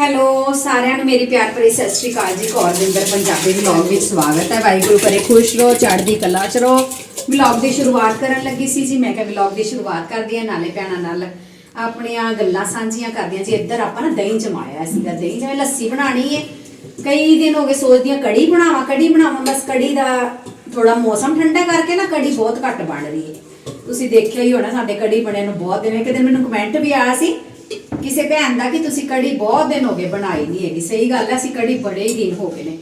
Hello, ਸਾਰਿਆਂ ਨੂੰ ਮੇਰੀ ਪਿਆਰ ਭਰੀ ਸਤਿ ਸ਼੍ਰੀ ਅਕਾਲ ਜੀ। ਕੌਰਵਿੰਦਰ ਪੰਜਾਬੀ ਵਲੌਗ ਵਿੱਚ ਸਵਾਗਤ ਹੈ। ਵਾਹਿਗੁਰੂ ਕਰੇ ਖੁਸ਼ ਰਹੋ, ਚੜ੍ਹਦੀ ਕਲਾ ਚ ਰਹੋ। ਵਲੌਗ ਦੀ ਸ਼ੁਰੂਆਤ ਕਰਨ ਲੱਗੀ ਸੀ ਜੀ। ਮੈਂ ਕਿਹਾ ਵਲੌਗ ਦੀ ਸ਼ੁਰੂਆਤ ਕਰਦੀ ਹਾਂ, ਨਾਲੇ ਭੈਣਾਂ ਨਾਲ ਆਪਣੀਆਂ ਗੱਲਾਂ ਸਾਂਝੀਆਂ ਕਰਦੀਆਂ ਜੀ, ਇੱਧਰ ਆਪਾਂ ਨਾ ਦਹੀਂ ਜਮਾਇਆ ਸੀਗਾ। ਦਹੀਂ ਜਿਵੇਂ ਲੱਸੀ ਬਣਾਣੀ ਹੈ ਕਈ ਦਿਨ ਹੋ ਗਏ ਸੋਚਦੀ ਹਾਂ, ਕੜੀ ਬਣਾਵਾਂ ਕੜੀ ਬਣਾਵਾਂ। ਬਸ ਕੜੀ ਦਾ ਥੋੜਾ ਮੌਸਮ ਠੰਡਾ ਕਰਕੇ ਨਾ ਕੜੀ ਬਹੁਤ ਘੱਟ ਬਣ ਰਹੀ ਹੈ ਤੁਸੀਂ ਦੇਖਿਆ ਹੀ ਹੋਣਾ, ਸਾਡੇ ਕੜੀ ਬਣਿਆ ਨੂੰ ਬਹੁਤ ਦਿਨ ਇੱਕ ਦਿਨ ਮੈਨੂੰ ਕਮੈਂਟ ਵੀ ਆਇਆ ਸੀ ਕਿਸੇ ਭੈਣ ਦਾ ਕਿ ਤੁਸੀਂ ਕੜੀ ਬਹੁਤ ਦਿਨ ਹੋ ਗਏ ਬਣਾਈ ਨਹੀਂ ਹੈਗੀ। ਸਹੀ ਗੱਲ ਹੈ, ਅਸੀਂ ਕੜੀ ਬੜੇ ਹੀ ਦਿਨ ਹੋ ਗਏ ਨੇ।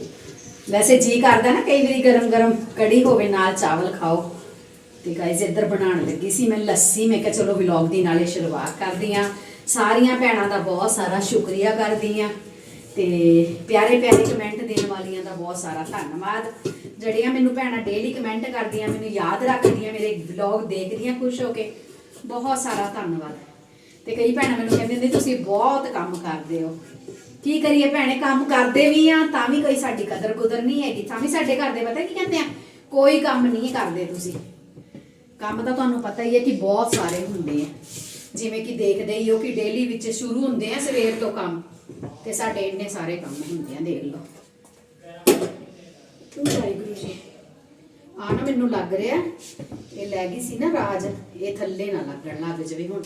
ਵੈਸੇ ਜੀ ਕਰਦਾ ਨਾ ਕਈ ਵਾਰੀ ਗਰਮ ਗਰਮ ਕੜੀ ਹੋਵੇ, ਨਾਲ ਚਾਵਲ ਖਾਓ। ਤੇ ਗਾਇਜ਼ ਇੱਧਰ ਬਣਾਉਣ ਲੱਗੀ ਸੀ ਮੈਂ ਲੱਸੀ। ਮੈਂ ਕਿਹਾ ਚਲੋ ਵਲੌਗ ਦੀ ਨਾਲੇ ਸ਼ੁਰੂਆਤ ਕਰਦੀ ਆ ਸਾਰੀਆਂ ਭੈਣਾਂ ਦਾ ਬਹੁਤ ਸਾਰਾ ਸ਼ੁਕਰੀਆ ਕਰਦੀ ਆ ਤੇ ਪਿਆਰੇ ਪਿਆਰੇ ਕਮੈਂਟ ਦੇਣ ਵਾਲੀਆਂ ਦਾ ਬਹੁਤ ਸਾਰਾ ਧੰਨਵਾਦ। ਜਿਹੜੀਆਂ ਮੈਨੂੰ ਭੈਣਾਂ ਡੇਲੀ ਕਮੈਂਟ ਕਰਦੀਆਂ, ਮੈਨੂੰ ਯਾਦ ਰੱਖਦੀਆਂ, ਮੇਰੇ ਵਲੌਗ ਦੇਖਦੀਆਂ, ਖੁਸ਼ ਹੋ ਕੇ, ਬਹੁਤ ਸਾਰਾ ਧੰਨਵਾਦ। ਤੇ ਕਈ ਭੈਣਾਂ ਮੈਨੂੰ ਕਹਿੰਦੇ ਨੇ ਤੁਸੀਂ ਬਹੁਤ ਕੰਮ ਕਰਦੇ ਹੋ। ਕੀ ਕਰੀਏ ਭੈਣੇ, ਕੰਮ ਕਰਦੇ ਵੀ ਆ, ਤਾਂ ਵੀ ਕੋਈ ਸਾਡੀ ਕਦਰ ਕੁਦਰ ਨਹੀਂ ਹੈਗੀ, ਤਾਂ ਵੀ ਸਾਡੇ ਘਰ ਦੇ ਪਤਾ ਕੀ ਕਹਿੰਦੇ ਆ? ਕੋਈ ਕੰਮ ਨਹੀਂ ਕਰਦੇ ਤੁਸੀਂ। ਕੰਮ ਤਾਂ ਤੁਹਾਨੂੰ ਪਤਾ ਹੀ ਹੈ ਕਿ ਬਹੁਤ ਸਾਰੇ ਹੁੰਦੇ ਆ। ਜਿਵੇਂ ਕਿ ਦੇਖਦੇ ਹੀ ਹੋ ਕਿ ਡੇਲੀ ਵਿੱਚ ਸ਼ੁਰੂ ਹੁੰਦੇ ਆ ਸਵੇਰ ਤੋਂ ਕੰਮ, ਤੇ ਸਾਡੇ ਇੰਨੇ ਸਾਰੇ ਕੰਮ ਹੁੰਦੇ ਆ, ਦੇਖ ਲਓ। ਵਾਹਿਗੁਰੂ ਜੀ। ਆ ਨਾ ਮੈਨੂੰ ਲੱਗ ਰਿਹਾ, ਇਹ ਲੈ ਗਈ ਸੀ ਨਾ ਰਾਜ, ਇਹ ਥੱਲੇ ਨਾ ਲੱਗਣ ਲੱਗ ਜਵੇ ਹੁਣ।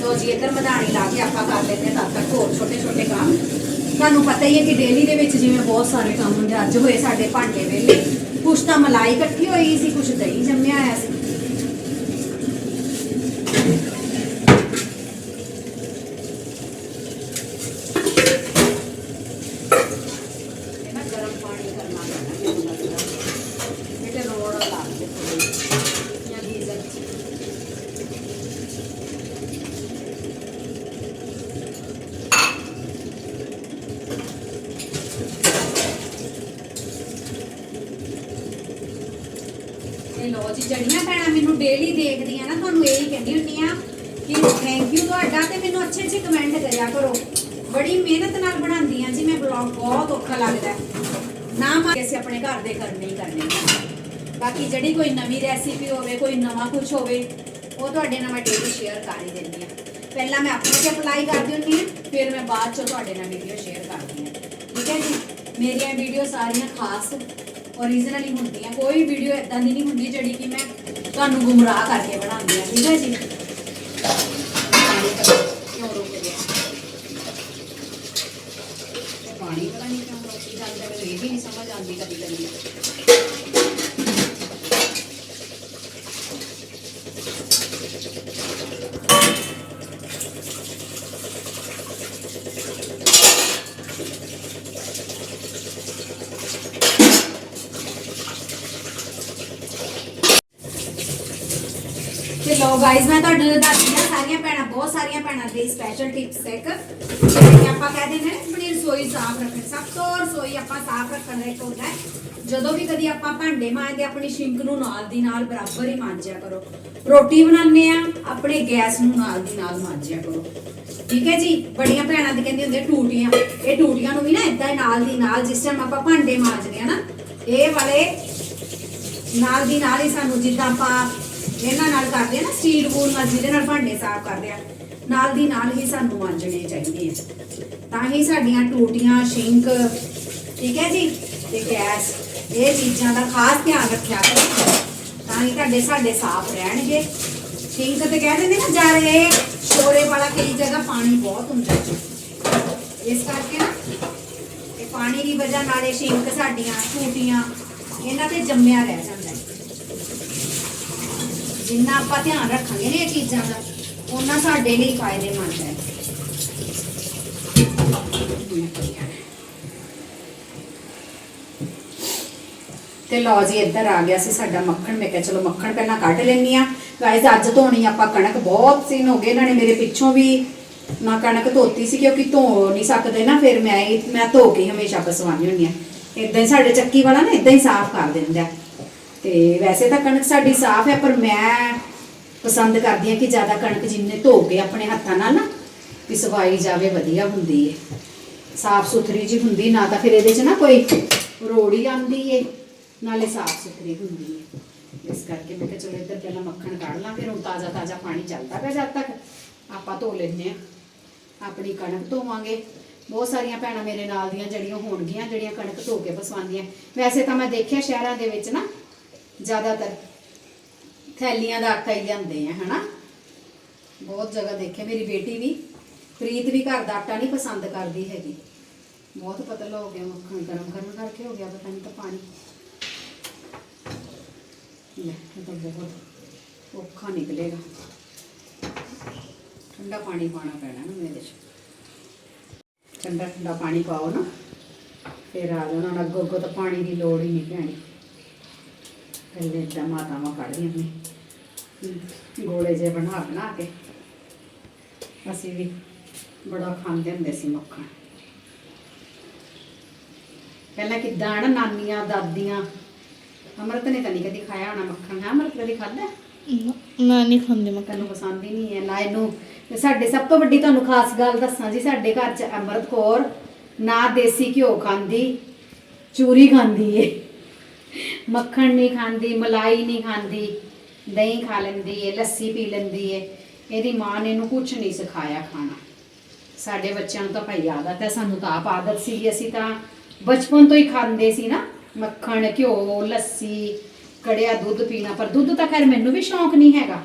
ਲੋ ਜੀ, ਇੱਧਰ ਮਧਾਣੀ ਲਾ ਕੇ ਆਪਾਂ ਕਰ ਲੈਂਦੇ ਤਦ ਤੱਕ ਹੋਰ ਛੋਟੇ ਛੋਟੇ ਕੰਮ। ਤੁਹਾਨੂੰ ਪਤਾ ਹੀ ਹੈ ਕਿ ਡੇਲੀ ਦੇ ਵਿੱਚ ਜਿਵੇਂ ਬਹੁਤ ਸਾਰੇ ਕੰਮ ਹੁੰਦੇ ਅੱਜ ਹੋਏ ਸਾਡੇ ਭਾਂਡੇ ਵੇਲੇ। ਕੁਛ ਤਾਂ ਮਲਾਈ ਇਕੱਠੀ ਹੋਈ ਸੀ, ਕੁਛ ਦਹੀਂ ਜੰਮਿਆ ਆਇਆ ਸੀ ਇਹ ਨਾ ਗਰਮ ਪਾਣੀ ਕਰਨਾ ਪੈਣਾ ਮੈਨੂੰ ਲੱਗਦਾ ਇਹ ਤੇ ਰੋੜ ਲਾ ਦੇ ਥੋੜੀ ਜਾਂ ਗੀਜ਼ਰ ਚ ਇਹ ਲੋ ਜੀ ਜੜੀਆਂ ਭੈਣਾਂ ਮੈਨੂੰ ਡੇਲੀ ਦੇਖਦੀਆਂ ਨਾ ਤੁਹਾਨੂੰ ਇਹੀ ਕਹਿੰਦੀ ਹੁੰਨੀ ਆ ਕਿ ਥੈਂਕ ਯੂ ਤੁਹਾਡਾ ਤੇ ਮੈਨੂੰ ਅੱਛੇ ਅੱਛੇ ਕਮੈਂਟ ਕਰਿਆ ਕਰੋ। ਬੜੀ ਮਿਹਨਤ ਨਾਲ ਬਣਾਉਂਦੀ ਬਣਾਉਂਦੀਆਂ ਜੀ, ਮੈਂ ਬਲੌਗ ਬਹੁਤ ਔਖਾ ਲੱਗਦਾ ਨਾ ਮਾਰ ਅਸੀਂ ਆਪਣੇ ਘਰ ਦੇ ਕਰਨੇ ਹੀ ਕਰਨੇ। ਬਾਕੀ ਜਿਹੜੀ ਕੋਈ ਨਵੀਂ ਰੈਸਿਪੀ ਹੋਵੇ, ਕੋਈ ਨਵਾਂ ਕੁਝ ਹੋਵੇ, ਉਹ ਤੁਹਾਡੇ ਨਾਲ ਮੈਂ ਡੇਲੀ ਸ਼ੇਅਰ ਕਰ ਹੀ ਦਿੰਦੀ ਆ ਪਹਿਲਾਂ ਮੈਂ ਆਪਣੇ ਤੇ ਅਪਲਾਈ ਕਰਦੀ ਹੁੰਦੀ ਆ ਫਿਰ ਮੈਂ ਬਾਅਦ ਚੋਂ ਤੁਹਾਡੇ ਨਾਲ ਵੀਡੀਓ ਸ਼ੇਅਰ ਕਰਦੀ ਆ ਠੀਕ ਹੈ ਜੀ? ਮੇਰੀਆਂ ਵੀਡੀਓ ਸਾਰੀਆਂ ਖਾਸ ਓਰੀਜਨਲ ਹੀ ਹੁੰਦੀਆਂ। ਕੋਈ ਵੀਡੀਓ ਇਦਾਂ ਦੀ ਨਹੀਂ ਹੁੰਦੀ ਜਿਹੜੀ ਕਿ ਮੈਂ ਤੁਹਾਨੂੰ ਗੁੰਮਰਾਹ ਕਰਕੇ ਬਣਾਉਂਦੀ ਆ ਠੀਕ ਹੈ ਜੀ ਪਾਣੀ ਪਤਾ ਕਿਉਂ ਰੁਕ ਗਿਆ ਇਹ ਪਾਣੀ ਪਤਾ ਨਹੀਂ ਕਿਉਂ ਰੁਕ ਜਾਂਦਾ ਮੈਨੂੰ ਇਹ ਵੀ ਨਹੀਂ ਸਮਝ ਆਉਂਦੀ ਕਦੀ ਕਦੀ ਤੇ ਲੋ ਗਾਇਜ਼ ਮੈਂ ਤੁਹਾਨੂੰ ਦੱਸਦੀ ਹਾਂ ਸਾਰੀਆਂ ਭੈਣਾਂ ਬਹੁਤ ਸਾਰੀਆਂ ਭੈਣਾਂ ਲਈ ਸਪੈਸ਼ਲ ਟਿਪਸ ਇੱਕ ਕਿ ਆਪਾਂ ਕਹਦੇ ਨੇ ਆਪਣੀ ਰਸੋਈ ਸਾਫ਼ ਰੱਖਣੀ, ਸਭ ਤੋਂ ਰਸੋਈ ਆਪਾਂ ਸਾਫ਼ ਰੱਖਣ ਦਾ ਇੱਕ ਹੁੰਦਾ ਹੈ। ਜਦੋਂ ਵੀ ਕਦੀ ਆਪਾਂ ਭਾਂਡੇ ਮਾਂਜਦੇ, ਆਪਣੀ ਸ਼ਿੰਕ ਨੂੰ ਨਾਲ ਦੀ ਨਾਲ ਬਰਾਬਰ ਹੀ ਮਾਂਜਿਆ ਕਰੋ। ਰੋਟੀ ਬਣਾਉਂਦੇ ਆ ਆਪਣੇ ਗੈਸ ਨੂੰ ਨਾਲ ਦੀ ਨਾਲ ਮਾਂਜਿਆ ਕਰੋ। ਠੀਕ ਹੈ ਜੀ? ਬੜੀਆਂ ਭੈਣਾਂ ਦੀ ਕਹਿੰਦੀ ਹੁੰਦੇ ਟੂਟੀਆਂ। ਇਹ ਟੂਟੀਆਂ ਨੂੰ ਵੀ ਨਾ ਇਦਾਂ ਨਾਲ ਦੀ ਨਾਲ, ਜਿਸ ਟਾਈਮ ਆਪਾਂ ਭਾਂਡੇ ਮਾਂਜਦੇ ਆ ਨਾ, ਇਹ ਵਾਲੇ ਨਾਲ ਦੀ ਨਾਲ ਹੀ ਸਾਨੂੰ ਜਿੱਦਾਂ ਆਪਾਂ ਇਹਨਾਂ ਨਾਲ ਕਰਦੇ ਆ ਨਾ, ਸਟੀਲ ਵੂਲ ਨਾਲ ਜਿਹਦੇ ਨਾਲ ਭਾਂਡੇ ਸਾਫ਼ ਕਰਦੇ ਆ ਨਾਲ ਦੀ ਨਾਲ ਹੀ ਸਾਨੂੰ ਮਾਂਜਣੇ ਚਾਹੀਦੇ ਆ। ਤਾਂ ਹੀ ਸਾਡੀਆਂ ਟੂਟੀਆਂ, ਸ਼ਿੰਕ, ਠੀਕ ਹੈ ਜੀ? ਤੇ ਗੈਸ, ਇਹ ਚੀਜ਼ਾਂ ਦਾ ਖਾਸ ਧਿਆਨ ਰੱਖਿਆ ਕਰੋ। ਤਾਂ ਹੀ ਤੁਹਾਡੇ ਸਾਡੇ ਸਾਫ਼ ਰਹਿਣਗੇ। ਸ਼ਿੰਕ ਤੇ ਕਹਿ ਦਿੰਦੇ ਨਾ, ਜਾ ਰਹੇ ਸ਼ੋਰੇ ਵਾਲਾ ਕਈ ਜਗ੍ਹਾ ਪਾਣੀ ਬਹੁਤ ਹੁੰਦਾ ਇਸ ਕਰਕੇ ਨਾ, ਇਹ ਪਾਣੀ ਦੀ ਵਜ੍ਹਾ ਨਾਲ ਇਹ ਸ਼ਿੰਕ ਸਾਡੀਆਂ ਟੂਟੀਆਂ, ਇਹਨਾਂ ਤੇ ਜੰਮਿਆ ਰਹਿ ਜਾਂਦਾ ਜਿੰਨਾ ਆਪਾਂ ਧਿਆਨ ਰੱਖਾਂਗੇ ਨੇ ਇਹ ਚੀਜ਼ਾਂ ਦਾ ਉਹਨਾਂ ਸਾਡੇ ਲਈ ਫਾਇਦੇਮੰਦ ਹੈ। ਤੇ ਲਓ ਜੀ, ਇੱਧਰ ਆ ਗਿਆ ਸੀ ਸਾਡਾ ਮੱਖਣ। ਮੈਂ ਕਿਹਾ ਚਲੋ ਮੱਖਣ ਪਹਿਲਾਂ ਕੱਢ ਲੈਣੀ ਆ ਗਾਇਜ਼ ਅੱਜ ਧੋਣੀ ਆਪਾਂ ਕਣਕ, ਬਹੁਤ ਸੀਨ ਹੋ ਗਏ ਇਹਨਾਂ ਨੇ ਮੇਰੇ ਪਿੱਛੋਂ ਵੀ। ਮੈਂ ਕਣਕ ਧੋਤੀ ਸੀ ਕਿਉਂਕਿ ਧੋ ਨਹੀਂ ਸਕਦੇ ਨਾ, ਫਿਰ ਮੈਂ ਮੈਂ ਧੋ ਕੇ ਹਮੇਸ਼ਾ ਪਸਵਾਨੀ ਹੁੰਦੀ ਆ ਇਦਾਂ ਹੀ ਸਾਡੇ ਚੱਕੀ ਵਾਲਾ ਨਾ ਇਦਾਂ ਹੀ ਸਾਫ਼ ਕਰ ਦਿੰਦਾ। ਤੇ ਵੈਸੇ ਤਾਂ ਕਣਕ ਸਾਡੀ ਸਾਫ਼ ਹੈ, ਪਰ ਮੈਂ ਪਸੰਦ ਕਰਦੀ ਹਾਂ ਕਿ ਜ਼ਿਆਦਾ ਕਣਕ ਜਿੰਨੇ ਧੋ ਕੇ ਆਪਣੇ ਹੱਥਾਂ ਨਾਲ ਨਾ ਪਿਸਵਾਈ ਜਾਵੇ, ਵਧੀਆ ਹੁੰਦੀ ਹੈ ਸਾਫ਼ ਸੁਥਰੀ ਜੀ ਹੁੰਦੀ, ਨਾ ਤਾਂ ਫਿਰ ਇਹਦੇ 'ਚ ਨਾ ਕੋਈ ਰੋੜੀ ਆਉਂਦੀ ਏ, ਨਾਲੇ ਸਾਫ਼ ਸੁਥਰੀ ਹੁੰਦੀ ਏ। ਇਸ ਕਰਕੇ ਮੈਂ ਕਿਹਾ ਚਲੋ ਇੱਧਰ ਪਹਿਲਾਂ ਮੱਖਣ ਕੱਢ ਲਾਂ ਫਿਰ ਹੁਣ ਤਾਜ਼ਾ ਤਾਜ਼ਾ ਪਾਣੀ ਚੱਲਦਾ ਪਿਆ ਜਦ ਤੱਕ। ਆਪਾਂ ਧੋ ਲੈਂਦੇ ਆ ਆਪਣੀ ਕਣਕ ਧੋਵਾਂਗੇ। ਬਹੁਤ ਸਾਰੀਆਂ ਭੈਣਾਂ ਮੇਰੇ ਨਾਲ ਦੀਆਂ ਜਿਹੜੀਆਂ ਹੋਣਗੀਆਂ, ਜਿਹੜੀਆਂ ਕਣਕ ਧੋ ਕੇ ਪਸਵਾਉਂਦੀਆਂ ਵੈਸੇ ਤਾਂ ਮੈਂ ਦੇਖਿਆ ਸ਼ਹਿਰਾਂ ਦੇ ਵਿੱਚ ਨਾ ਜ਼ਿਆਦਾਤਰ ਥੈਲੀਆਂ ਦਾ ਆਟਾ ਹੀ ਲਿਆਂਦੇ ਆ, ਹਨਾ? ਬਹੁਤ ਜਗ੍ਹਾ ਦੇਖਿਆ ਮੇਰੀ ਬੇਟੀ ਵੀ, ਪ੍ਰੀਤ ਵੀ ਘਰ ਦਾ ਆਟਾ ਨਹੀਂ ਪਸੰਦ ਕਰਦੀ ਹੈਗੀ। ਬਹੁਤ ਪਤਲਾ ਹੋ ਗਿਆ ਮੱਖਣ ਗਰਮ ਕਰਨ ਕਰਕੇ ਹੋ ਗਿਆ, ਪਤਾ ਨਹੀਂ ਤਾਂ ਪਾਣੀ। ਲੈ, ਇਹ ਤਾਂ ਬਹੁਤ ਔਖਾ ਨਿਕਲੇਗਾ। ਠੰਡਾ ਪਾਣੀ ਪਾਣਾ ਪੈਣਾ ਨਾ ਮੇਰੇ ਚ। ਠੰਡਾ ਠੰਡਾ ਪਾਣੀ ਪਾਓ ਨਾ। ਫਿਰ ਆ ਜਾਣਾ ਅੱਗੋਂ ਅੱਗੋਂ ਤਾਂ ਪਾਣੀ ਦੀ ਲੋੜ ਹੀ ਨਹੀਂ ਪੈਣੀ ਪਹਿਲੇ ਇਦਾਂ ਮਾਤਾਵਾਂ ਕੱਢਦੀਆਂ ਨੇ। ਗੋਲੇ ਜੇ ਬਣਾ ਬਣਾ ਕੇ। ਅਸੀਂ ਵੀ ਬੜਾ ਖਾਂਦੇ ਹੁੰਦੇ ਸੀ ਮੱਖਣ। ਪਹਿਲਾਂ ਕਿੱਦਾਂ ਨਾ ਨਾਨੀਆਂ ਦਾਦੀਆਂ। ਅਮਰਤ ਨੇ ਤਾਂ ਨਹੀਂ ਕਦੀ ਖਾਇਆ ਹੋਣਾ ਮੱਖਣ। ਹੈ ਅਮਰਤ ਕਦੀ ਖਾਧਾ? ਮੈਂ ਨਹੀਂ ਖਾਂਦੀ ਮੱਖਣ। ਤੈਨੂੰ ਪਸੰਦ ਹੀ ਨਹੀਂ ਹੈ। ਨਾ ਇਹਨੂੰ ਸਾਡੇ ਸਭ ਤੋਂ ਵੱਡੀ ਤੁਹਾਨੂੰ ਖਾਸ ਗੱਲ ਦੱਸਾਂ ਜੀ ਸਾਡੇ ਘਰ 'ਚ ਅਮਰਤ ਕੌਰ ਨਾ ਦੇਸੀ ਘਿਓ ਖਾਂਦੀ ਚੂਰੀ ਖਾਂਦੀ ਏ। ਮੱਖਣ ਨਹੀਂ ਖਾਂਦੀ ਮਲਾਈ ਨਹੀਂ ਖਾਂਦੀ। ਦਹੀਂ ਖਾ ਲੈਂਦੀ ਏ, ਲੱਸੀ ਪੀ ਲੈਂਦੀ ਏ। ਇਹਦੀ ਮਾਂ ਨੇ ਇਹਨੂੰ ਕੁਝ ਨਹੀਂ ਸਿਖਾਇਆ ਖਾਣਾ। ਸਾਡੇ ਬੱਚਿਆਂ ਨੂੰ ਤਾਂ ਭਾਈ ਆਦਤ ਹੈ ਸਾਨੂੰ ਤਾਂ ਆਪ ਆਦਤ ਸੀ ਅਸੀਂ ਤਾਂ ਬਚਪਨ ਤੋਂ ਹੀ ਖਾਂਦੇ ਸੀ ਨਾ। ਮੱਖਣ, ਘਿਓ, ਲੱਸੀ, ਕੜਿਆ ਦੁੱਧ ਪੀਣਾ। ਪਰ ਦੁੱਧ ਤਾਂ ਖੈਰ ਮੈਨੂੰ ਵੀ ਸ਼ੌਂਕ ਨਹੀਂ ਹੈਗਾ।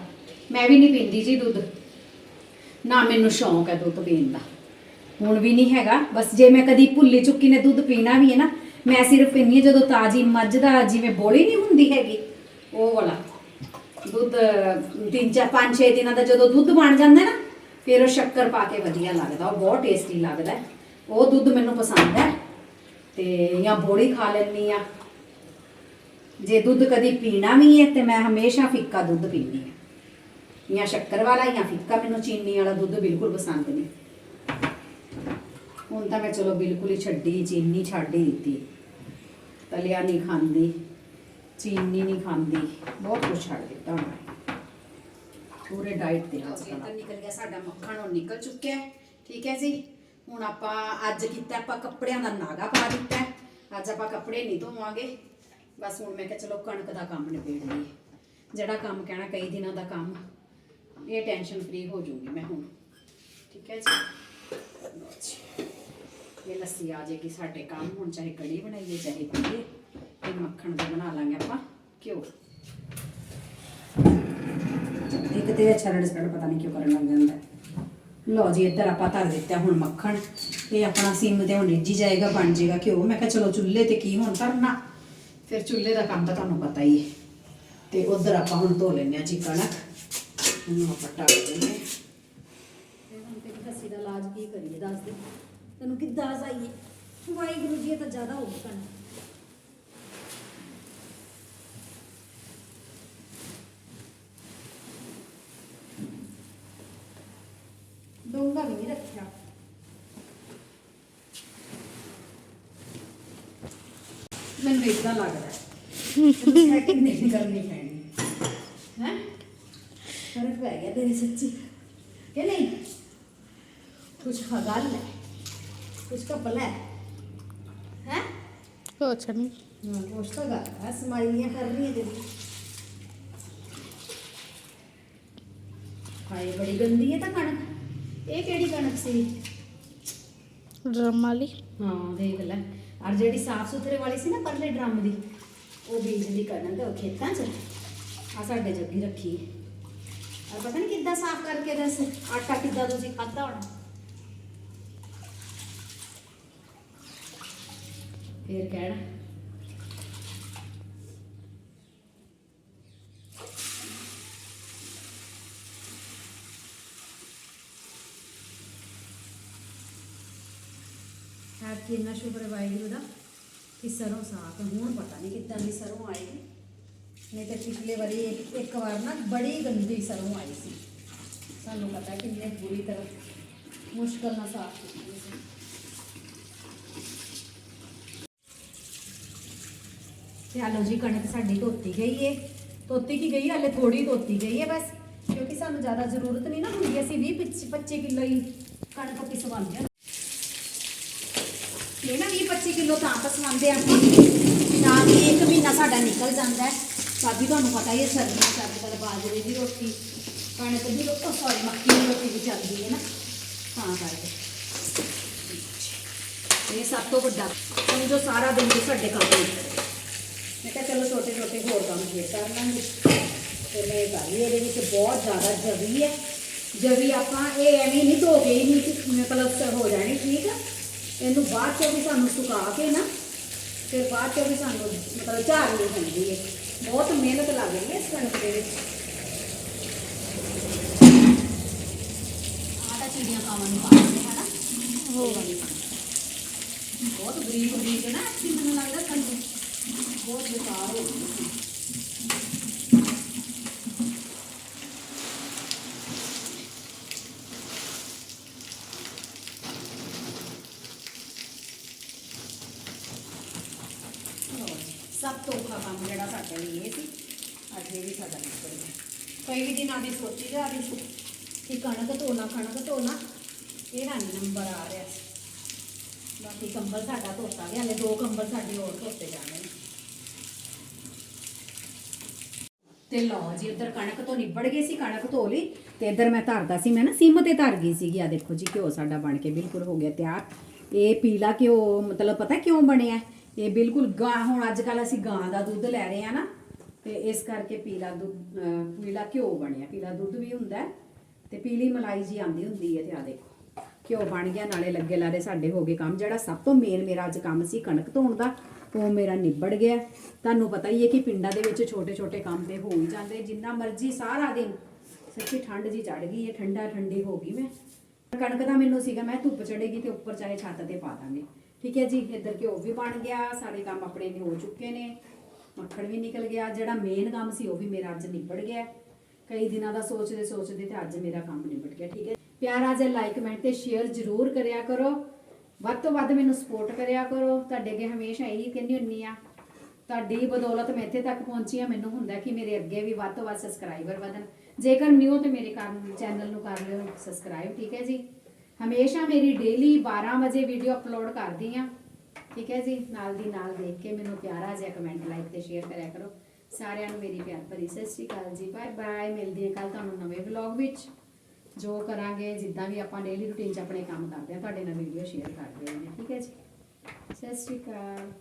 ਮੈਂ ਵੀ ਨਹੀਂ ਪੀਂਦੀ ਜੀ ਦੁੱਧ। ਨਾ ਮੈਨੂੰ ਸ਼ੌਂਕ ਹੈ ਦੁੱਧ ਪੀਣ ਦਾ। ਹੁਣ ਵੀ ਨਹੀਂ ਹੈਗਾ। ਬਸ ਜੇ ਮੈਂ ਕਦੀ ਭੁੱਲੀ ਚੁੱਕੀ ਨੇ ਦੁੱਧ ਪੀਣਾ ਵੀ ਹੈ ਨਾ, ਮੈਂ ਸਿਰਫ ਪੀਂਦੀ ਹਾਂ ਜਦੋਂ ਤਾਜੀ ਮੱਝ ਦਾ ਜਿਵੇਂ ਬੋਲੀ ਨਹੀਂ ਹੁੰਦੀ ਹੈਗੀ, ਉਹ ਵਾਲਾ। ਦੁੱਧ, ਤਿੰਨ ਚਾਰ, ਪੰਜ ਛੇ ਦਿਨਾਂ ਦਾ ਜਦੋਂ ਦੁੱਧ ਬਣ ਜਾਂਦਾ ਨਾ, ਫਿਰ ਉਹ ਸ਼ੱਕਰ ਪਾ ਕੇ ਵਧੀਆ ਲੱਗਦਾ, ਉਹ ਬਹੁਤ ਟੇਸਟੀ ਲੱਗਦਾ ਉਹ ਦੁੱਧ ਮੈਨੂੰ ਪਸੰਦ ਹੈ ਤੇ ਜਾਂ ਬੋੜੀ ਖਾ ਲੈਂਦੀ ਆ ਜੇ ਦੁੱਧ ਕਦੀ ਪੀਣਾ ਵੀ ਹੈ ਤੇ ਮੈਂ ਹਮੇਸ਼ਾ ਫਿੱਕਾ ਦੁੱਧ ਪੀਂਦੀ ਹਾਂ। ਜਾਂ ਸ਼ੱਕਰ ਵਾਲਾ ਜਾਂ ਫਿੱਕਾ ਮੈਨੂੰ ਚੀਨੀ ਵਾਲਾ ਦੁੱਧ ਬਿਲਕੁਲ ਪਸੰਦ ਨਹੀਂ। ਹੁਣ ਤਾਂ ਮੈਂ ਚਲੋ ਬਿਲਕੁਲ ਹੀ ਛੱਡੀ, ਚੀਨੀ ਛੱਡ ਹੀ ਦਿੱਤੀ। ਤਲਿਆ ਨਹੀਂ ਖਾਂਦੀ। ਚੀਨੀ ਨਹੀਂ ਖਾਂਦੀ। ਬਹੁਤ ਕੁਝ ਛੱਡ ਦਿੱਤਾ ਹੁਣ ਮੈਂ। ਪੂਰੇ ਡਾਈਟ ਤੇ ਅੱਜ ਕੱਲ੍ਹ ਨਿਕਲ ਗਿਆ ਸਾਡਾ ਮੱਖਣ ਹੁਣ ਨਿਕਲ ਚੁੱਕਿਆ ਹੈ। ਠੀਕ ਹੈ ਜੀ? ਹੁਣ ਆਪਾਂ ਅੱਜ ਕੀਤਾ ਆਪਾਂ ਕੱਪੜਿਆਂ ਦਾ ਨਾਗਾ ਪਾ ਦਿੱਤਾ। ਅੱਜ ਆਪਾਂ ਕੱਪੜੇ ਨਹੀਂ ਧੋਵਾਂਗੇ। ਬਸ ਹੁਣ ਮੈਂ ਕਿਹਾ ਚਲੋ ਕਣਕ ਦਾ ਕੰਮ ਨਿਬੇੜ ਲਈਏ। ਜਿਹੜਾ ਕੰਮ ਕਹਿਣਾ ਕਈ ਦਿਨਾਂ ਦਾ ਕੰਮ ਇਹ ਟੈਨਸ਼ਨ ਫ੍ਰੀ ਹੋ ਜਾਊਗੀ ਮੈਂ ਹੁਣ। ਠੀਕ ਹੈ ਜੀ? ਲਓ ਜੀ। ਇਹ ਲੱਸੀ ਆ ਜਾਏਗੀ ਸਾਡੇ ਕੰਮ ਹੁਣ ਚਾਹੇ ਕੜੀ ਬਣਾਈਏ ਚਾਹੇ ਪੀਏ। ਤੇ ਮੱਖਣ ਦਾ ਬਣਾ ਲਾਂਗੇ ਆਪਾਂ। ਘਿਓ। ਇੱਕ ਤੇ ਛਰੜ ਛਰੜ ਪਤਾ ਨਹੀਂ ਕਿਉਂ ਕਰਨ ਲੱਗ ਜਾਂਦਾ। ਲਓ ਜੀ, ਇੱਧਰ ਆਪਾਂ ਧਰ ਦਿੱਤਾ ਹੁਣ ਮੱਖਣ। ਇਹ ਆਪਣਾ ਸਿਮ ਤੇ ਹੁਣ ਰਿੱਝੀ ਜਾਏਗਾ, ਬਣ ਜਾਏਗਾ ਘਿਓ। ਮੈਂ ਕਿਹਾ ਚਲੋ ਚੁੱਲ੍ਹੇ ਤੇ ਕੀ ਹੁਣ ਧਰਨਾ? ਫਿਰ ਚੁੱਲ੍ਹੇ ਦਾ ਕੰਮ ਤਾਂ ਤੁਹਾਨੂੰ ਪਤਾ ਹੀ ਹੈ। ਤੇ ਉਧਰ ਆਪਾਂ ਹੁਣ ਧੋ ਲੈਂਦੇ ਆ ਜੀ ਕਣਕ। ਇਹਨੂੰ ਆਪਾਂ ਟਾਕ ਦਿੰਦੇ ਹੁਣ ਤੇ ਕੱਸੀ ਦਾ ਇਲਾਜ ਕੀ ਕਰੀਏ, ਦੱਸ ਦੇ। ਤੈਨੂੰ ਕਿੱਦਾਂ ਆਈਏ ਵਾਹਿਗੁਰੂ ਜੀ, ਇਹ ਤਾਂ ਜ਼ਿਆਦਾ ਹੋ। ਗਿਆ ਡੋਂਗਾ ਵੀ ਨਹੀਂ ਰੱਖਿਆ। ਮੈਨੂੰ ਇਦਾਂ ਲੱਗਦਾ ਹੈ। ਸੈਟਿੰਗ ਨਹੀਂ ਕਰਨੀ ਪੈਣੀ। ਹੈ? ਫ਼ਰਕ ਪੈ ਗਿਆ ਤੇਰੀ ਸੱਚੀ। ਕਿ ਨਹੀਂ? ਕੁਛ ਖਗਾਲ ਹੈ ਕੁਛ ਕਪਲ ਹੈ। ਹੈ? ਕੁਛ ਨਹੀਂ ਹਾਂ ਕੁਛ ਤਾਂ ਗੱਲ ਹੈ। ਸਮਾਈਆਂ ਕਰ ਰਹੀ ਹੈ ਤੇਰੀ। ਹਾਏ ਬੜੀ ਗੰਦੀ ਹੈ ਤਾਂ ਕਣਕ। ਇਹ ਕਿਹੜੀ ਕਣਕ ਸੀ? ਡਰਮ ਵਾਲੀ। ਹਾਂ ਦੇਖ ਲੈ। ਔਰ ਜਿਹੜੀ ਸਾਫ਼ ਸੁਥਰੇ ਵਾਲੀ ਸੀ ਨਾ ਪਰਲੇ ਡਰਮ ਦੀ ਉਹ ਬੀਜ ਦੀ ਕਣਕ ਉਹ ਖੇਤਾਂ 'ਚ। ਆ ਸਾਡੇ ਜੱਗੀ ਰੱਖੀ। ਹੈ ਔਰ ਪਤਾ ਨਹੀਂ ਕਿੱਦਾਂ ਸਾਫ਼ ਕਰਕੇ ਦੱਸ ਆਟਾ ਕਿੱਦਾਂ ਤੁਸੀਂ ਖਾਧਾ ਹੋਣਾ? ਫੇਰ ਕਹਿਣਾ ਆਪ ਕੀ ਇੰਨਾ ਸ਼ੁਕਰ ਹੈ ਵਾਹਿਗੁਰੂ ਦਾ ਕਿ ਸਰੋਂ ਸਾਫ਼ ਹੈ। ਹੁਣ ਪਤਾ ਨਹੀਂ ਕਿੱਦਾਂ ਦੀ ਸਰੋਂ ਆਏਗੀ ਨਹੀਂ ਤੇ ਪਿਛਲੇ ਵਾਰੀ ਇੱਕ ਇੱਕ ਵਾਰ ਨਾ ਬੜੀ ਗੰਦੀ ਸਰੋਂ ਆਈ ਸੀ। ਸਾਨੂੰ ਪਤਾ ਕਿੰਨੇ ਬੁਰੀ ਤਰ੍ਹਾਂ ਮੁਸ਼ਕਲ ਨਾਲ ਸਾਫ਼ ਕੀਤੀ ਸੀ। ਤੇ ਆਲੋ ਜੀ, ਕਣਕ ਸਾਡੀ ਧੋਤੀ ਗਈ ਏ। ਧੋਤੀ ਕੀ ਗਈ? ਹਾਲੇ ਥੋੜੀ ਧੋਤੀ ਗਈ ਏ ਬਸ। ਕਿਉਂਕਿ ਸਾਨੂੰ ਜ਼ਿਆਦਾ ਜ਼ਰੂਰਤ ਨਹੀਂ ਨਾ ਹੁੰਦੀ। ਅਸੀਂ 20 25 ਕਿਲੋ ਹੀ ਕਣਕ ਪਿਸਵਾਉਂਦੇ ਹਾਂ ਇਹ ਨਾ 20 25 ਕਿਲੋ ਤਾਂ ਪਸਵਾਉਂਦੇ ਆ। ਤਾਂ ਹੀ ਇੱਕ ਮਹੀਨਾ ਸਾਡਾ ਨਿਕਲ ਜਾਂਦਾ ਹੈ। ਸਾਦੀ ਤੁਹਾਨੂੰ ਪਤਾ ਹੀ ਹੈ ਸਰਦੀਆਂ ਚ ਅੱਜ ਬਾਜਰੇ ਦੀ ਰੋਟੀ, ਕਣਕ ਦੀ ਰੋਟੀ ਸੌਰੀ ਮੱਕੀ ਦੀ ਰੋਟੀ ਵੀ ਚੱਲਦੀ ਹੈ ਨਾ। ਤਾਂ ਕਰਕੇ। ਇਹ ਸਭ ਤੋਂ ਵੱਡਾ। ਸਮਝੋ ਸਾਰਾ ਦਿਨ ਸਾਡੇ ਕੰਮ ਵਿੱਚ ਮੈਂ ਕਿਹਾ ਚਲੋ ਛੋਟੇ ਛੋਟੇ ਹੋਰ ਕੰਮ ਫੇਰ ਕਰ ਲਾਂਗੇ। ਤੇ ਮੈਂ ਕਰ ਲਈ, ਇਹਦੇ ਵਿੱਚ ਬਹੁਤ ਜ਼ਿਆਦਾ ਜਵੀ ਹੈ। ਜਵੀ ਆਪਾਂ ਇਹ ਐਵੇਂ ਨਹੀਂ ਧੋ ਕੇ ਹੀ ਨਹੀਂ, ਮਤਲਬ ਹੋ ਜਾਣੀ ਠੀਕ ਆ। ਇਹਨੂੰ ਬਾਅਦ ਚੋਂ ਵੀ ਸਾਨੂੰ ਸੁਕਾ ਕੇ ਨਾ ਫਿਰ ਬਾਅਦ ਚੋਂ ਵੀ ਸਾਨੂੰ ਮਤਲਬ ਝਾੜਨੀ ਪੈਂਦੀ ਹੈ ਬਹੁਤ ਮਿਹਨਤ ਲੱਗਦੀ ਹੈ ਇਸ ਕਣਕ ਦੇ ਵਿੱਚ। ਤਾਂ ਚੀੜੀਆਂ ਕਾਵਾਂ ਨੂੰ ਪਾਉਂਦੇ ਹੈ ਨਾ ਹੋ ਬਹੁਤ ਬਰੀਕ ਬਰੀਕ ਨਾ ਅੱਛੀ ਮੈਨੂੰ ਲੱਗਦਾ ਸਾਨੂੰ ਬਹੁਤ ਬੇਕਾਰ ਹੋ ਗਈ ਲਓ ਜੀ, ਸਭ ਤੋਂ ਔਖਾ ਕੰਮ ਜਿਹੜਾ ਸਾਡੇ ਲਈ ਇਹ ਸੀ ਅੱਜ ਇਹ ਵੀ ਸਾਡਾ ਨਿਕਲ ਗਿਆ। ਕਈ ਦਿਨਾਂ ਦੀ ਸੋਚੀ ਜਾ ਰਹੀ ਸੀ ਕਿ ਕਣਕ ਧੋਣਾ ਕਣਕ ਧੋਣਾ, ਇਹਦਾ ਨਹੀਂ ਨੰਬਰ ਆ ਰਿਹਾ। ਬਾਕੀ ਕੰਬਲ ਸਾਡਾ ਧੋਤਾ ਗਿਆ, ਹਲੇ ਦੋ ਕੰਬਲ ਸਾਡੇ ਹੋਰ ਧੋਤੇ ਜਾਣੇ ਨੇ। ਤੇ ਲਓ ਜੀ, ਇੱਧਰ ਕਣਕ ਤੋਂ ਨਿਬੜ ਗਈ ਸੀ, ਕਣਕ ਧੋ ਲਈ। ਤੇ ਇੱਧਰ ਮੈਂ ਧਰਦਾ ਸੀ, ਮੈਂ ਨਾ ਸਿੰਮ ਤੇ ਧਰ ਗਈ ਸੀਗੀ। ਆ ਦੇਖੋ ਜੀ, ਘਿਓ ਸਾਡਾ ਬਣ ਕੇ ਬਿਲਕੁਲ ਹੋ ਗਿਆ ਤਿਆਰ। ਇਹ ਪੀਲਾ ਘਿਓ, ਮਤਲਬ ਪਤਾ ਕਿਉਂ ਬਣਿਆ? ਇਹ ਬਿਲਕੁਲ ਗਾਂ, ਹੁਣ ਅੱਜ ਕੱਲ ਅਸੀਂ ਗਾਂ ਦਾ ਦੁੱਧ ਲੈ ਰਹੇ ਆ ਨਾ। ਤੇ ਇਸ ਕਰਕੇ ਪੀਲਾ ਦੁੱਧ, ਅਹ, ਪੀਲਾ ਘਿਓ ਬਣਿਆ। ਪੀਲਾ ਦੁੱਧ ਵੀ ਹੁੰਦਾ ਹੈ ਤੇ ਪੀਲੀ ਮਲਾਈ ਜੀ ਆਂਦੀ ਹੁੰਦੀ ਹੈ ਤੇ ਆ ਦੇਖੋ। ਘਿਓ ਬਣ ਗਿਆ, ਨਾਲੇ ਲੱਗੇ ਲਾਰੇ ਸਾਡੇ ਹੋ ਗਏ ਕੰਮ। ਜਿਹੜਾ ਸਭ ਤੋਂ ਮੇਨ ਮੇਰਾ ਅੱਜ ਕੰਮ ਸੀ ਕਣਕ ਧੋਣ ਦਾ, ਉਹ ਮੇਰਾ ਨਿਬੜ ਗਿਆ। ਤੁਹਾਨੂੰ ਪਤਾ ਹੀ ਹੈ ਕਿ ਪਿੰਡਾਂ ਦੇ ਵਿੱਚ ਛੋਟੇ ਛੋਟੇ ਕੰਮ ਤੇ ਹੋ ਹੀ ਜਾਂਦੇ। ਜਿੰਨਾ ਮਰਜ਼ੀ ਸਾਰਾ ਦਿਨ ਸੱਚੀ ਠੰਡ ਜੀ ਚੜ ਗਈ ਹੈ, ਠੰਡਾ ਠੰਡੀ ਹੋ ਗਈ ਮੈਂ। ਕਣਕ ਦਾ ਮੈਨੂੰ ਸੀਗਾ, ਮੈਂ ਧੁੱਪ ਚੜੇਗੀ ਤੇ ਉੱਪਰ ਚਾਹੇ ਛੱਤ ਤੇ ਪਾ ਦਾਂਗੇ। ਠੀਕ ਹੈ ਜੀ, ਇੱਧਰ ਘਿਓ ਵੀ ਬਣ ਗਿਆ, ਸਾਰੇ ਕੰਮ ਆਪਣੇ ਨੇ ਹੋ ਚੁੱਕੇ ਨੇ। ਮੱਖਣ ਵੀ ਨਿਕਲ ਗਿਆ, ਜਿਹੜਾ ਮੇਨ ਕੰਮ ਸੀ ਉਹ ਵੀ ਮੇਰਾ ਅੱਜ ਨਿਬੜ ਗਿਆ। ਕਈ ਦਿਨਾਂ ਦਾ ਸੋਚਦੇ ਸੋਚਦੇ ਤੇ ਅੱਜ ਮੇਰਾ ਕੰਮ ਨਿਬੜ ਗਿਆ, ਠੀਕ ਹੈ? ਪਿਆਰਾ ਜਿਹਾ ਲਾਈਕ ਕਮੈਂਟ ਤੇ ਸ਼ੇਅਰ ਜ਼ਰੂਰ ਕਰਿਆ ਕਰੋ। ਵੱਧ ਤੋਂ ਵੱਧ ਮੈਨੂੰ ਸਪੋਰਟ ਕਰਿਆ ਕਰੋ। ਤੁਹਾਡੇ ਅੱਗੇ ਹਮੇਸ਼ਾ ਇਹੀ ਕਹਿੰਦੀ ਹੁੰਨੀ ਆ ਤੁਹਾਡੀ ਬਦੌਲਤ ਮੈਂ ਇੱਥੇ ਤੱਕ ਪਹੁੰਚੀ ਆ ਮੈਨੂੰ ਹੁੰਦਾ ਕਿ ਮੇਰੇ ਅੱਗੇ ਵੀ ਵੱਧ ਤੋਂ ਵੱਧ ਸਬਸਕ੍ਰਾਈਬਰ ਵਧਣ। ਜੇਕਰ ਨਿਊ ਤੇ ਮੇਰੇ ਚੈਨਲ ਨੂੰ ਕਰ ਲਿਓ ਸਬਸਕ੍ਰਾਈਬ ਠੀਕ ਹੈ ਜੀ? ਹਮੇਸ਼ਾ ਮੇਰੀ ਡੇਲੀ 12 ਵਜੇ ਵੀਡੀਓ ਅਪਲੋਡ ਕਰਦੀ ਆ ਠੀਕ ਹੈ ਜੀ? ਨਾਲ ਦੀ ਨਾਲ ਦੇਖ ਕੇ ਮੈਨੂੰ ਪਿਆਰਾ ਜਿਹਾ ਕਮੈਂਟ ਲਾਈਕ ਤੇ ਸ਼ੇਅਰ ਕਰਿਆ ਕਰੋ। ਸਾਰਿਆਂ ਨੂੰ ਮੇਰੀ ਪਿਆਰ ਭਰੀ ਸਤਿ ਸ਼੍ਰੀ ਅਕਾਲ ਜੀ। ਬਾਏ ਬਾਏ ਮਿਲਦੀ ਹੈ ਕੱਲ ਤੁਹਾਨੂੰ ਨਵੇਂ ਵਲੌਗ ਵਿੱਚ। ਜੋ ਕਰਾਂਗੇ, ਜਿੱਦਾਂ ਵੀ ਆਪਾਂ ਡੇਲੀ ਰੂਟੀਨ 'ਚ ਆਪਣੇ ਕੰਮ ਕਰਦੇ ਆ ਤੁਹਾਡੇ ਨਾਲ ਵੀਡੀਓ ਸ਼ੇਅਰ ਕਰਦੇ ਹਾਂ ਠੀਕ ਹੈ ਜੀ? ਸਤਿ ਸ਼੍ਰੀ ਅਕਾਲ।